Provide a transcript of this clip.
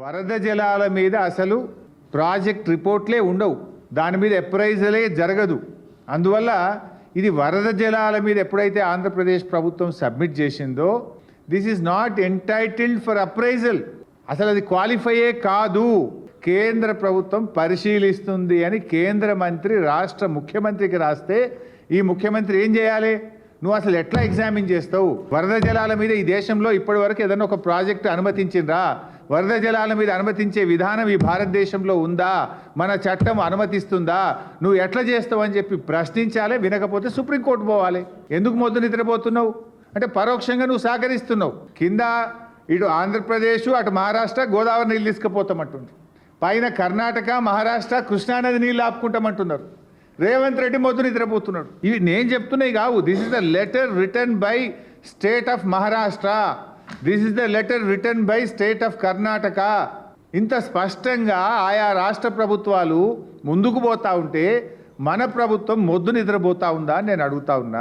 వరద జలాల మీద అసలు ప్రాజెక్ట్ రిపోర్ట్లే ఉండవు. దాని మీద ఎప్రైజలే జరగదు. అందువల్ల ఇది వరద జలాల మీద ఎప్పుడైతే ఆంధ్రప్రదేశ్ ప్రభుత్వం సబ్మిట్ చేసిందో this is not entitled for appraisal అసలు అది క్వాలిఫైయే కాదు. కేంద్ర ప్రభుత్వం పరిశీలిస్తుంది అని కేంద్ర మంత్రి రాష్ట్ర ముఖ్యమంత్రికి రాస్తే ఈ ముఖ్యమంత్రి ఏం చేయాలి? నువ్వు అసలు ఎట్లా ఎగ్జామిన్ చేస్తావు? వరద జలాల మీద ఈ దేశంలో ఇప్పటి వరకు ఏదైనా ఒక ప్రాజెక్టు అనుమతించిండ్రా వరద జలాల మీద అనుమతించే విధానం ఈ భారతదేశంలో ఉందా? మన చట్టం అనుమతిస్తుందా? నువ్వు ఎట్లా చేస్తావు అని చెప్పి ప్రశ్నించాలి వినకపోతే సుప్రీంకోర్టు పోవాలి. ఎందుకు మొద్దు నిద్రపోతున్నావు? అంటే పరోక్షంగా నువ్వు సహకరిస్తున్నావు. కింద ఇటు ఆంధ్రప్రదేశ్ అటు మహారాష్ట్ర గోదావరి నీళ్ళు తీసుకుపోతామంటుంది. పైన కర్ణాటక మహారాష్ట్ర కృష్ణానది నీళ్ళు ఆపుకుంటామంటున్నారు. రేవంత్ రెడ్డి మొద్దు నిద్రపోతున్నాడు. ఇవి నేను చెప్తున్నాయి కావు. This is the letter return by state of Maharashtra this is the letter return by state of Karnataka ఇంత స్పష్టంగా ఆయా రాష్ట్ర ప్రభుత్వాలు ముందుకు పోతా ఉంటే మన ప్రభుత్వం మొద్దు నిద్రపోతా ఉందా అని నేను అడుగుతా ఉన్నా.